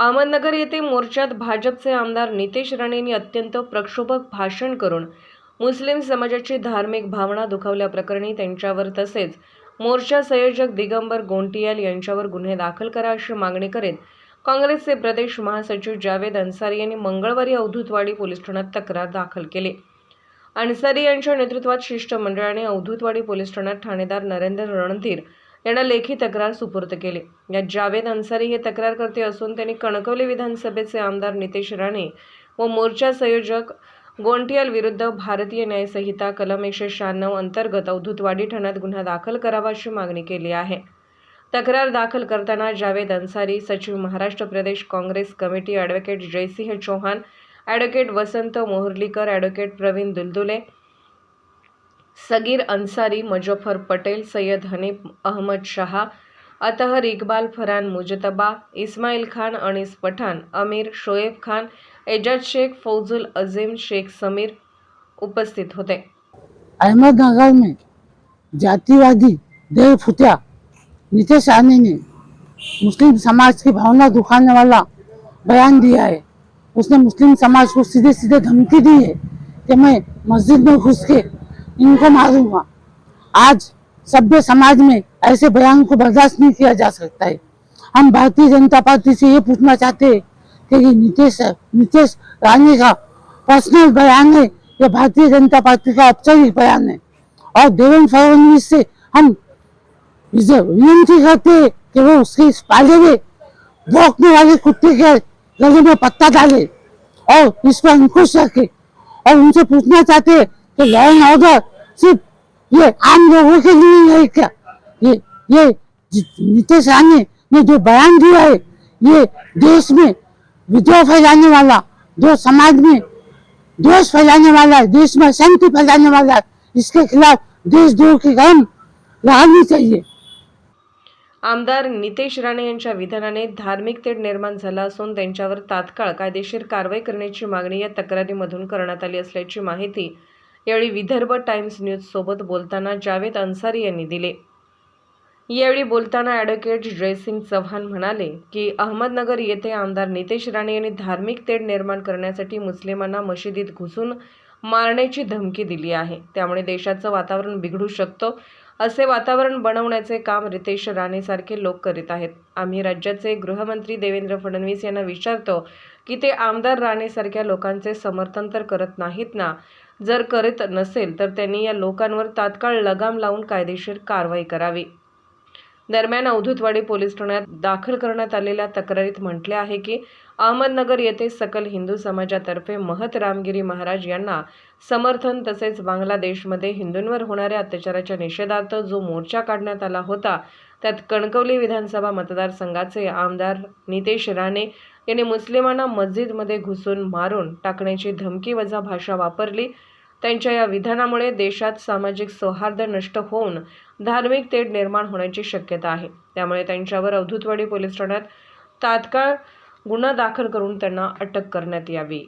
अहमदनगर येथे मोर्चात भाजपचे आमदार नितेश राणेंनी अत्यंत प्रक्षोभक भाषण करून मुस्लिम समाजाची धार्मिक भावना दुखावल्याप्रकरणी त्यांच्यावर तसेच मोर्चा संयोजक दिगंबर गोंटियाल यांच्यावर गुन्हे दाखल करा अशी मागणी करीत काँग्रेसचे प्रदेश महासचिव जावेद अन्सारी यांनी मंगळवारी अवधूतवाडी पोलीस ठाण्यात तक्रार दाखल केली. अन्सारी यांच्या नेतृत्वात शिष्टमंडळाने अवधूतवाडी पोलीस ठाण्यात ठाणेदार नरेंद्र रणधीर यांना लेखी तक्रार सुपूर्द केली. यात जावेद अन्सारी हे तक्रारकर्ते असून त्यांनी कणकवली विधानसभेचे आमदार नितेश राणे व मोर्चा संयोजक गोंटियाल विरुद्ध भारतीय न्यायसंहिता कलम एकशे शहाण्णव अंतर्गत अवधूतवाडी ठाण्यात गुन्हा दाखल करावा अशी मागणी केली आहे. तक्रार दाखल करताना जावेद अन्सारी सचिव Maharashtra Pradesh Congress committee advocate Jaisingh Chauhan advocate Vasant Moharlikar advocate Pravin Duldule Sagir Ansari Muzaffar Patel Sayyed Hanif Ahmed Shah Athar Iqbal Farhan Mujtaba Ismail Khan Anis Pathan Amir Shoaib Khan Ejaz Shaikh Fauzul Azim Shaikh Sameer उपस्थित होते. अहमदनगर में जातिवादी देव फुटिया नीतीश आने ने मुस्लिम समाज की भावना दुखाने वाला बयान दिया है। उसने मुस्लिम समाज को सीधे सीधे धमकी दी है कि मैं मस्जिद में घुस के इनको मारूँगा आज सभ्य समाज में ऐसे बयान को बर्दाश्त नहीं किया जा सकता है। हम भारतीय जनता पार्टी से ये पूछना चाहते हैं कि नीतीश नीतीश राणे का पर्सनल बयान है, या भारतीय जनता पार्टी का औपचारिक बयान है? और देवेंद्र फडणवीस से हम विनती करते हैं कि वो उसके इस पाले में भौंकने वाले कुत्ते के गले में पत्ता डाले और इस पर अंकुश रखे। और उनसे पूछना चाहते हैं कि लॉ एंड ऑर्डर सिर्फ ये लोगों के लिए क्या? ये ये नीतीश ने जो बयान दिया है ये देश में विद्रोह फैलाने वाला जो समाज में फैलाने वाला है देश में शांति फैलाने वाला है इसके खिलाफ देशद्रोह की लगानी चाहिए। आमदार नितेश राणे यांच्या विधानाने धार्मिक तेढ निर्माण झाला असून त्यांच्यावर तात्काळ कायदेशीर कारवाई करण्याची मागणी या तक्रारीमधून करण्यात आली असल्याची माहिती यावेळी विदर्भ टाइम्स न्यूजसोबत बोलताना जावेद अन्सारी यांनी दिले. यावेळी बोलताना ॲडव्होकेट जयसिंग चव्हाण म्हणाले की अहमदनगर येथे आमदार नितेश राणे यांनी धार्मिक तेढ निर्माण करण्यासाठी मुस्लिमांना मशिदीत घुसून मारण्याची धमकी दिली आहे. त्यामुळे देशाचं वातावरण बिघडू शकतं असे वातावरण बनवण्याचे काम रितेश राणेसारखे लोक करीत आहेत. आम्ही राज्याचे गृहमंत्री देवेंद्र फडणवीस यांना विचारतो की ते आमदार राणेसारख्या लोकांचे समर्थन तर करत नाहीत ना? जर करीत नसेल तर त्यांनी या लोकांवर तात्काळ लगाम लावून कायदेशीर कारवाई करावी. दरम्यान अवधूतवाडी पोलीस ठाण्यात दाखल करण्यात आलेल्या तक्रारीत म्हटले आहे की अहमदनगर येथे सकल हिंदू समाजातर्फे महत रामगिरी महाराज यांना समर्थन तसेच बांगलादेशमध्ये हिंदूंवर होणाऱ्या अत्याचाराच्या निषेधार्थ जो मोर्चा काढण्यात आला होता त्यात कणकवली विधानसभा मतदारसंघाचे आमदार नितेश राणे यांनी मुस्लिमांना मस्जिदमध्ये घुसून मारून टाकण्याची धमकी वजा भाषा वापरली त्यांच्या या विधानामुळे देशात सामाजिक सौहार्द नष्ट होऊन धार्मिक तेढ निर्माण होण्याची शक्यता आहे. त्यामुळे त्यांच्यावर अवधूतवाडी पोलीस ठाण्यात तात्काळ गुन्हा दाखल करून त्यांना अटक करण्यात यावी.